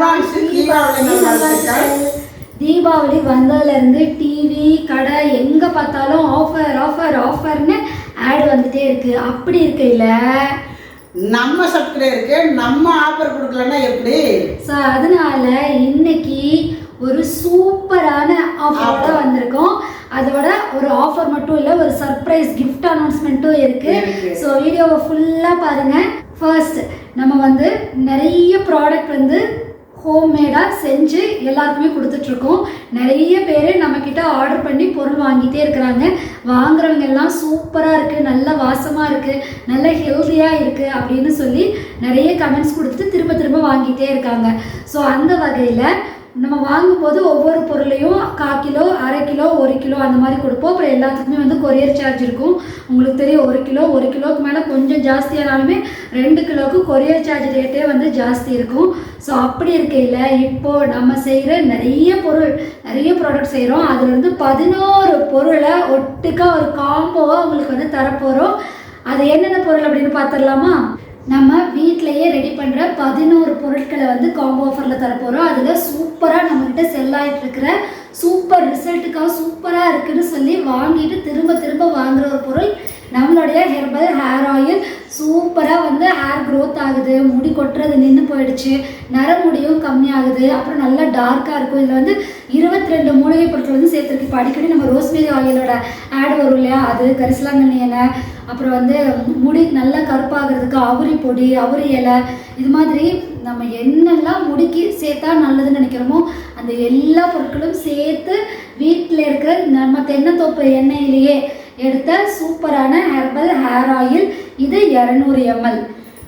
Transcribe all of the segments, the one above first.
Advance Deepavali நல்வாழ்த்துக்கள் தீபாவளி வந்ததுலேருந்து TV கடை எங்கே பார்த்தாலும் ஆஃபர் ஆஃபர் ஆஃபர்னு ஆட் வந்துட்டே இருக்கு. அப்படி இருக்கையில் நம்ம சப்ஸ்கிரைபருக்கு நம்ம ஆஃபர் கொடுக்கலன்னா எப்படி? ஸோ அதனால இன்னைக்கு ஒரு சூப்பரான ஆஃபரோட வந்திருக்கோம். அதோட ஒரு ஆஃபர் மட்டும் இல்லை ஒரு சர்ப்ரைஸ் கிஃப்ட் அனௌன்ஸ்மெண்ட்டும் இருக்கு. ஸோ வீடியோவை ஃபுல்லாக பாருங்க. ஃபர்ஸ்ட் நம்ம வந்து நிறைய ப்ராடக்ட் வந்து ஹோம்மேடாக செஞ்சு எல்லாருக்குமே கொடுத்துட்ருக்கோம். நிறைய பேர் நம்மக்கிட்ட ஆர்டர் பண்ணி பொருள் வாங்கிட்டே இருக்கிறாங்க. வாங்குறவங்க எல்லாம் சூப்பராக இருக்குது நல்ல வாசமாக இருக்குது நல்ல ஹெல்த்தியாக இருக்குது அப்படின்னு சொல்லி நிறைய கமெண்ட்ஸ் கொடுத்து திரும்ப திரும்ப வாங்கிட்டே இருக்காங்க. ஸோ அந்த வகையில் நம்ம வாங்கும்போது ஒவ்வொரு பொருளையும் கால் கிலோ அரை கிலோ ஒரு கிலோ அந்த மாதிரி கொடுப்போம். அப்புறம் எல்லாத்துக்குமே வந்து கொரியர் சார்ஜ் இருக்கும். உங்களுக்கு தெரியும் ஒரு கிலோ ஒரு கிலோவுக்கு மேலே கொஞ்சம் ஜாஸ்தியானாலுமே ரெண்டு கிலோவுக்கு கொரியர் சார்ஜ் ரேட்டே வந்து ஜாஸ்தி இருக்கும். ஸோ அப்படி இருக்கையில் இப்போ நம்ம செய்கிற நிறைய பொருள் நிறைய ப்ராடக்ட் செய்கிறோம் அதுலேருந்து பதினோரு பொருளை ஒட்டுக்கா ஒரு காம்போவாக உங்களுக்கு வந்து தரப்போகிறோம் அது என்னென்ன பொருள் அப்படின்னு பார்த்துடலாமா? நம்ம வீட்டிலையே ரெடி பண்ணுற பதினோரு பொருட்களை வந்து காம்போ ஆஃபரில் தரப்போகிறோம் அதில் சூப்பராக நம்மக்கிட்ட செல் ஆகிட்டு இருக்கிற சூப்பர் ரிசல்ட்டுக்காக சூப்பராக இருக்குன்னு சொல்லி வாங்கிட்டு திரும்ப திரும்ப வாங்குற ஒரு பொருள் நம்மளுடைய ஹெர்பல் ஹேர் ஆயில் சூப்பராக வந்து ஹேர் க்ரோத் ஆகுது. முடி கொட்டுறது நின்று போயிடுச்சு. நரமுடியும் கம்மியாகுது. அப்புறம் நல்லா டார்க்காக இருக்கும். இதில் வந்து இருபத்தி ரெண்டு மூலிகை பொருட்கள் வந்து சேர்த்துருக்கு. இப்போ அடிக்கடி நம்ம ரோஸ்மேரி ஆயிலோட ஆட் வரும் இல்லையா? அது கரிசலாங்கண்ணி எண்ணெய் அப்புறம் வந்து முடி நல்லா கருப்பாகிறதுக்கு அவுரி பொடி அவுரி இலை இது மாதிரி நம்ம என்னெல்லாம் முடிக்கு சேர்த்தா நல்லதுன்னு நினைக்கிறோமோ அந்த எல்லா பொருட்களும் சேர்த்து வீட்டில் இருக்கிற நம்ம தென்னந்தோப்பு எண்ணெயிலேயே எடுத்த சூப்பரான ஹெர்பல் ஹேர் ஆயில் இது இரநூறு எம்எல்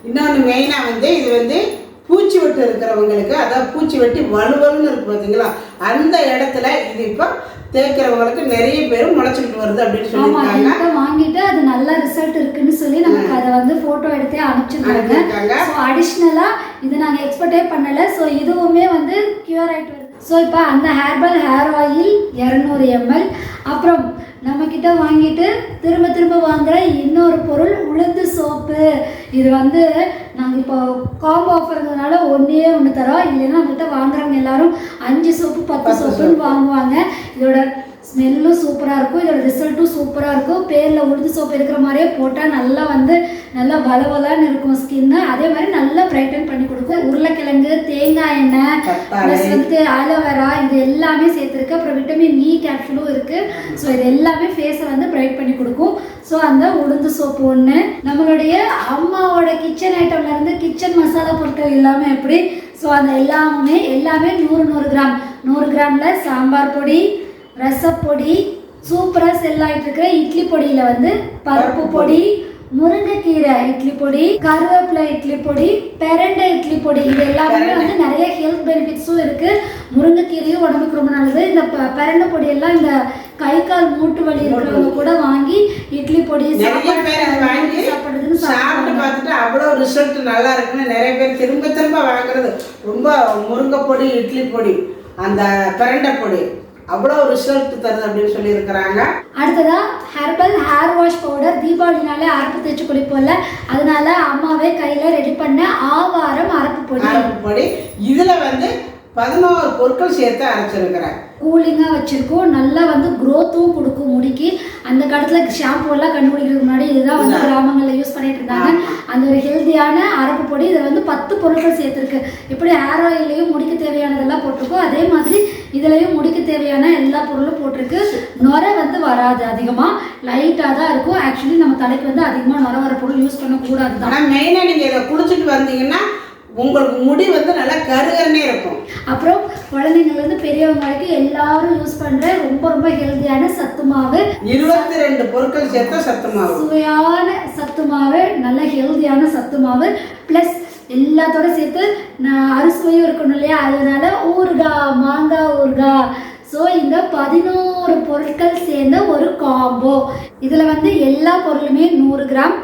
இன்னொன்று மெயினாக வந்து இது வந்து பூச்சி வெட்டு இருக்கிறவங்களுக்கு அதாவது பூச்சி வெட்டி வலுவலுன்னு இருக்கு பார்த்தீங்களா அந்த இடத்துல இது இப்போ தேய்க்கிறவங்களுக்கு நிறைய பேர் முளைச்சிக்கிட்டு வருது அப்படின்னு சொல்லியிருக்காங்க. வாங்கிட்டு அது நல்ல ரிசல்ட் இருக்குன்னு சொல்லி நமக்கு அதை வந்து போட்டோ எடுத்தே அனுப்பிச்சிருக்காங்க. ஸோ அடிஷ்னலா இது நாங்க எக்ஸ்பெக்டே பண்ணல. ஸோ இதுவுமே வந்து கியூர் வருது ஸோ இப்போ அந்த ஹேர்பல் ஹேர் ஆயில் இரநூறு எம்எல் அப்புறம் நம்ம கிட்ட வாங்கிட்டு திரும்ப திரும்ப வாங்குற இன்னொரு பொருள் உளுந்து சோப்பு. இது வந்து நாங்கள் இப்போ காம்போ ஆஃபர்னால ஒன்றே ஒன்று தரோம். இல்லைன்னா நம்மகிட்ட வாங்குறவங்க எல்லாரும் அஞ்சு சோப்பு பத்து சோப்புன்னு வாங்குவாங்க. இதோட ஸ்மெல்லும் சூப்பராக இருக்கும். இதோட ரிசல்ட்டும் சூப்பராக இருக்கும். பேரில் உளுந்து சோப்பு இருக்கிற மாதிரியே போட்டால் நல்லா வந்து நல்லா வளவலான்னு இருக்கும் ஸ்கின்னு அதே மாதிரி நல்லா பிரைட்டன் பண்ணி கொடுக்கும். உருளைக்கிழங்கு தேங்காய் எண்ணெய். ப்ளஸ் வந்து ஆலோவேரா இது எல்லாமே சேர்த்துருக்கு. அப்புறம் விட்டமின் இ கேப்சூலும் இருக்குது ஸோ இது எல்லாமே ஃபேஸை வந்து பிரைட் பண்ணி கொடுக்கும். ஸோ அந்த உளுந்து சோப்பு ஒன்று நம்மளுடைய அம்மாவோட கிச்சன் ஐட்டம்லேருந்து கிச்சன் மசாலா பொருட்கள் எல்லாமே எப்படி? ஸோ அந்த எல்லாமே எல்லாமே நூறு நூறு கிராம். நூறு கிராமில் சாம்பார் பொடி ரசப்பொடி சூப்பராக செல் ஆகிட்டு இருக்கிற இட்லி பொடியில் வந்து பருப்பு பொடி முருங்கைக்கீரை இட்லி பொடி கருவேப்பிலை இட்லி பொடி பெரண்டை இட்லி பொடி. இது எல்லாமே வந்து நிறைய ஹெல்த் பெனிஃபிட்ஸும் இருக்கு. முருங்கைக்கீரையும் உடம்புக்கு ரொம்ப நல்லது. இந்த பெரண்டை பொடி எல்லாம் இந்த கை கால் மூட்டு வலி இருக்கிறவங்க கூட வாங்கி இட்லி பொடி சாப்பிடுறதுன்னு சாப்பிட்டு பார்த்துட்டு அவ்வளோ ரிசல்ட் நல்லா இருக்குன்னு நிறைய பேர் திரும்ப திரும்ப வாங்குறது. ரொம்ப முருங்கை பொடி இட்லி பொடி அந்த பிரண்டை பொடி. அவ்வளோ ரிசல்ட் தருது அப்படின்னு சொல்லியிருக்கிறாங்க. அடுத்ததா ஹெர்பல் ஹேர் வாஷ் பவுடர் தீபாவளினாலே அரப்பு தேய்ச்சி குளிப்போம்ல அதனால அம்மாவே கையில ரெடி பண்ண ஆவாரம் அரப்பு பொடி. அரப்பு பொடி. இதில் வந்து பதினோரு பொருட்கள் சேர்த்து அரைச்சிருக்கிறேன். கூலிங்காக வச்சிருக்கோம். நல்லா வந்து க்ரோத்தும் கொடுக்கும் முடிக்கு. அந்த காலத்தில் ஷாம்பு எல்லாம் கண்டுபிடிக்கிறதுக்கு முன்னாடி இதுதான் வந்து கிராமங்களில் யூஸ் பண்ணிட்டு இருந்தாங்க. அந்த ஒரு ஹெல்த்தியான அரப்பு பொடி. இதில் வந்து பத்து பொருட்கள் சேர்த்துருக்கு. இப்படி ஹேர் ஆயிலையும் முடிக்கு தேவையானதெல்லாம் போட்டிருக்கோம் அதே மாதிரி இதுலயும் முடிக்கு தேவையான எல்லா பொருளும் போட்டிருக்கு. நுரை வந்து வராது அதிகமாக லைட்டாக தான் இருக்கும். ஆக்சுவலி நம்ம தலைக்கு வந்து அதிகமாக நுரை வர பொருள் யூஸ் பண்ணக்கூடாது தான். ஆனால் மெயினாக நீங்கள் இதை குடிச்சிட்டு வந்தீங்கன்னா உங்களுக்கு முடி வந்து நல்லா கருகருன்னே இருக்கும். அப்புறம் குழந்தைங்கள்லேருந்து பெரியவங்க வரைக்கும் எல்லாரும் யூஸ் பண்ணுற ரொம்ப ரொம்ப ஹெல்த்தியான சத்து மாவு. இருபத்தி ரெண்டு பொருட்கள் சேர்த்தா சத்தமாகும் சுவையான சத்து மாவு நல்ல ஹெல்தியான சத்து மாவு ப்ளஸ் எல்லாத்தோட சேர்த்து நான் அறுசுவையும் இருக்கணும் இல்லையா? அதனால ஊறுகாய் மாங்காய் ஊறுகாய் ஸோ இந்த பதினோரு பொருட்கள் சேர்ந்த ஒரு காம்போ இதில் வந்து எல்லா பொருளுமே நூறு கிராம்.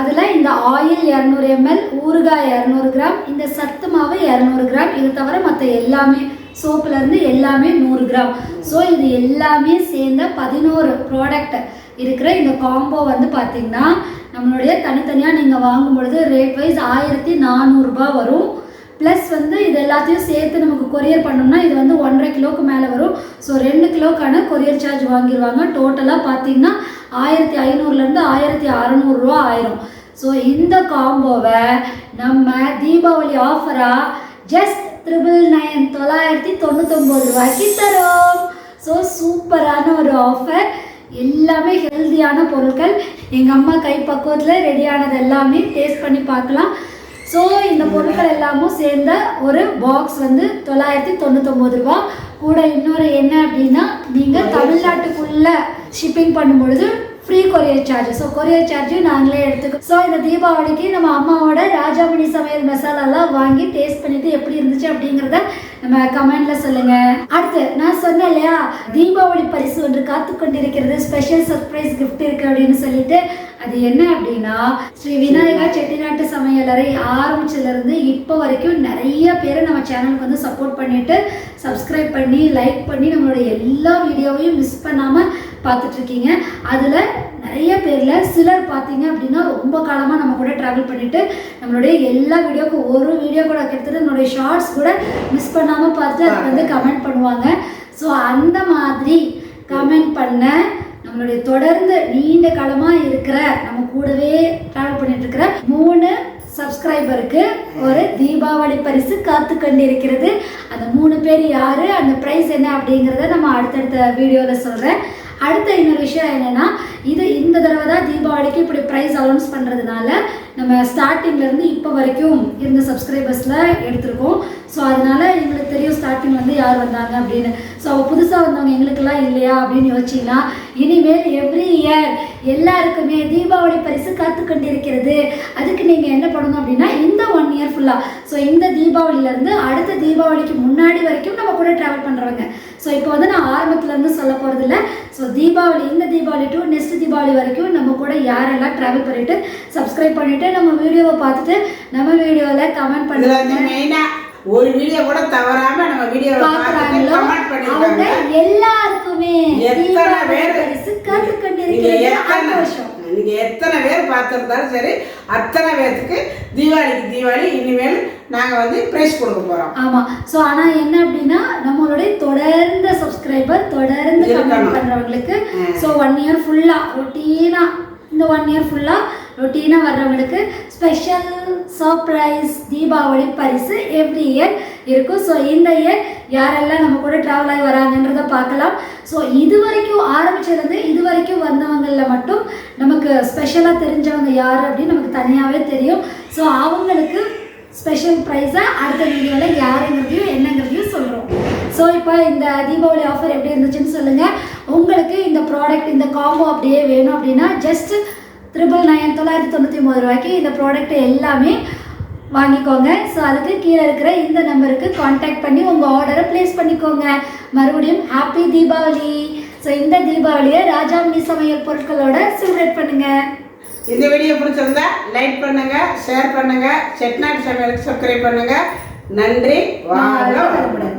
அதில் இந்த ஆயில் இரநூறு எம்எல் ஊறுகாய் இரநூறு கிராம் இந்த சத்து மாவு இரநூறு கிராம். இது தவிர மற்ற எல்லாமே சோப்புலேருந்து எல்லாமே நூறு கிராம். ஸோ இது எல்லாமே சேர்ந்த பதினோரு ப்ராடக்ட் இருக்கிற இந்த காம்போ வந்து பார்த்திங்கன்னா நம்மளுடைய தனித்தனியாக நீங்கள் வாங்கும் பொழுது ரேட் வைஸ் ஆயிரத்தி நானூறுரூபா வரும். ப்ளஸ் வந்து இது எல்லாத்தையும் சேர்த்து நமக்கு கொரியர் பண்ணோம்னா இது வந்து ஒன்றரை கிலோக்கு மேலே வரும். ஸோ ரெண்டு கிலோக்கான கொரியர் சார்ஜ் வாங்கிடுவாங்க டோட்டலாக பார்த்தீங்கன்னா ஆயிரத்தி ஐநூறுலேருந்து ஆயிரத்தி அறநூறுரூவா ஆயிரும். ஸோ இந்த காம்போவை நம்ம தீபாவளி ஆஃபராக ஜஸ்ட் த்ரிபிள் நைன் தொள்ளாயிரத்தி தொண்ணூத்தொம்பது ரூபாய்க்கு தரோம். ஸோ சூப்பரான ஒரு ஆஃபர் எல்லாமே ஹெல்தியான பொருட்கள். எங்கள் அம்மா கை பக்குவத்தில் ரெடியானது எல்லாமே டேஸ்ட் பண்ணி பார்க்கலாம். ஸோ இந்த பொருட்கள் எல்லாமும் சேர்ந்த ஒரு பாக்ஸ் வந்து தொள்ளாயிரத்தி தொண்ணூத்தொம்பது ரூபா. கூட இன்னொரு என்ன அப்படின்னா நீங்கள் தமிழ்நாட்டுக்குள்ள ஷிப்பிங் பண்ணும்பொழுது free courier charge so courier சார்ஜும் நாங்களே எடுத்துக்கோ. ஸோ இந்த தீபாவளிக்கு நம்ம அம்மாவோட ராஜாமணி சமையல் மசாலாலாம் வாங்கி டேஸ்ட் பண்ணிட்டு எப்படி இருந்துச்சு அப்படிங்கிறத நம்ம கமெண்ட்ல சொல்லுங்க. அடுத்து நான் சொன்னேன் இல்லையா? தீபாவளி பரிசு ஒன்று காத்து கொண்டிருக்கிறது. ஸ்பெஷல் சர்ப்ரைஸ் கிஃப்ட் இருக்கு அப்படின்னு சொல்லிட்டு. அது என்ன அப்படின்னா ஸ்ரீ விநாயகா செட்டிநாட்டு சமையலறை ஆரம்பிச்சதுலேருந்து இப்போ வரைக்கும் நிறைய பேர் நம்ம சேனலுக்கு வந்து சப்போர்ட் பண்ணிட்டு சப்ஸ்கிரைப் பண்ணி லைக் பண்ணி நம்மளுடைய எல்லா வீடியோவையும் மிஸ் பண்ணாமல் பார்த்துட்ருக்கீங்க. அதில் நிறைய பேரில் சிலர் பார்த்தீங்க அப்படின்னா ரொம்ப காலமாக நம்ம கூட ட்ராவல் பண்ணிவிட்டு நம்மளுடைய எல்லா வீடியோக்கும் ஒரு வீடியோ கூட கிட்டத்தட்ட நம்மளுடைய ஷார்ட்ஸ் கூட மிஸ் பண்ணாமல் பார்த்து அதை வந்து கமெண்ட் பண்ணுவாங்க. ஸோ அந்த மாதிரி கமெண்ட் பண்ண நம்மளுடைய தொடர்ந்து நீண்ட காலமாக இருக்கிற நம்ம கூடவே ட்ராவல் பண்ணிட்டு இருக்கிற மூணு சப்ஸ்கிரைபருக்கு ஒரு தீபாவளி பரிசு காத்து கொண்டிருக்கிறது. அந்த மூணு பேர் யாரு? அந்த ப்ரைஸ் என்ன அப்படிங்கிறத நம்ம அடுத்தடுத்த வீடியோவில் சொல்கிறேன் அடுத்த இன்னொரு விஷயம் என்னென்னா இது இந்த தடவை தான் தீபாவளிக்கு இப்படி ப்ரைஸ் அலௌன்ஸ் பண்ணுறதுனால நம்ம ஸ்டார்டிங்லேருந்து இப்போ வரைக்கும் இருந்த சப்ஸ்கிரைபர்ஸில் எடுத்திருக்கோம். ஸோ அதனால எங்களுக்கு தெரியும் ஸ்டார்டிங் வந்து யார் வந்தாங்க அப்படின்னு. ஸோ புதுசாக வந்தவங்க எங்களுக்கெல்லாம் இல்லையா அப்படின்னு யோசிச்சிங்கன்னா இனிமேல் எவ்ரி இயர் எல்லாருக்குமே தீபாவளி பரிசு காத்து கொண்டிருக்கிறது அதுக்கு நீங்கள் என்ன பண்ணணும் அப்படின்னா ஒன் இயர் ஃபுல்லாக ஸோ இந்த தீபாவளியிலேருந்து அடுத்த தீபாவளிக்கு முன்னாடி வரைக்கும் நம்ம கூட ட்ராவல் பண்ணுறவங்க ஸோ இப்போ வந்து நான் ஆரம்பத்துலேருந்து சொல்ல போகிறதில்ல ஸோ தீபாவளி இந்த தீபாவளி டு நெக்ஸ்ட் தீபாவளி வரைக்கும் நம்ம கூட யாரெல்லாம் ட்ராவல் பண்ணிட்டு சப்ஸ்கிரைப் பண்ணிட்டு நம்ம வீடியோவை பார்த்துட்டு நம்ம வீடியோவில் கமெண்ட் மெயினா ஒரு வீடியோ கூட தவறாம நம்ம அவங்க பண்ணிருக்காங்க எல்லாருக்குமே தீபாவளி பேர் பரிசு காத்து கொண்டிருக்கிறது எத்தனை வருஷம். நீங்க எத்தனை பேர் பார்த்திருந்தாலும் சரி அத்தனை பேர்த்துக்கு தீபாவளிக்கு தீபாவளி இனிமேல் நாங்க வந்து பிரைஸ் கொடுக்க போறோம் ஆமா சோ ஆனா என்ன அப்படின்னா நம்மளுடைய தொடர்ந்த சப்ஸ்கிரைபர் தொடர்ந்து. கமெண்ட் பண்றவங்களுக்கு ம். சோ ஒன் இயர் ஃபுல்லா ரொட்டீனா இந்த ஒன் இயர் ஃபுல்லா ரொட்டீனாக வர்றவங்களுக்கு ஸ்பெஷல் சர்ப்ரைஸ் தீபாவளி பரிசு எவ்ரி இயர் இருக்கும். ஸோ இந்த இயர் யாரெல்லாம் நம்ம கூட ட்ராவல் ஆகி வராங்கன்றத பார்க்கலாம். ஸோ இது வரைக்கும் ஆரம்பிச்சிருந்து இது வரைக்கும் வந்தவங்களில் மட்டும் நமக்கு ஸ்பெஷலாக தெரிஞ்சவங்க யார் அப்படின்னு நமக்கு தனியாகவே தெரியும். ஸோ அவங்களுக்கு ஸ்பெஷல் ப்ரைஸை அடுத்த வீடியோவில் யாருங்கிறதையும் என்னங்கிறதையும் சொல்கிறோம் ஸோ இப்போ இந்த தீபாவளி ஆஃபர் எப்படி இருந்துச்சுன்னு சொல்லுங்கள் உங்களுக்கு இந்த ப்ராடக்ட் இந்த காம்போ அப்படியே வேணும் அப்படின்னா ஜஸ்ட்டு த்ரிபிள் நைன் தொள்ளாயிரத்தி தொண்ணூற்றி ஒம்பது ரூபாய்க்கு இந்த ப்ராடக்ட் எல்லாமே வாங்கிக்கோங்க. ஸோ அதுக்கு கீழே இருக்கிற இந்த நம்பருக்கு காண்டாக்ட் பண்ணி உங்கள் ஆர்டரை ப்ளேஸ் பண்ணிக்கோங்க. மறுபடியும் ஹாப்பி தீபாவளி. ஸோ இந்த தீபாவளியை ராஜாமணி சமையல் பொருட்களோட செலிப்ரேட் பண்ணுங்கள் இந்த வீடியோ பிடிச்சிருந்தா லைக் பண்ணுங்க ஷேர் பண்ணுங்க செட்நாட் சமையலுக்கு சப்ஸ்கிரைப் பண்ணுங்க. நன்றி வாழ்க வளமுடன்.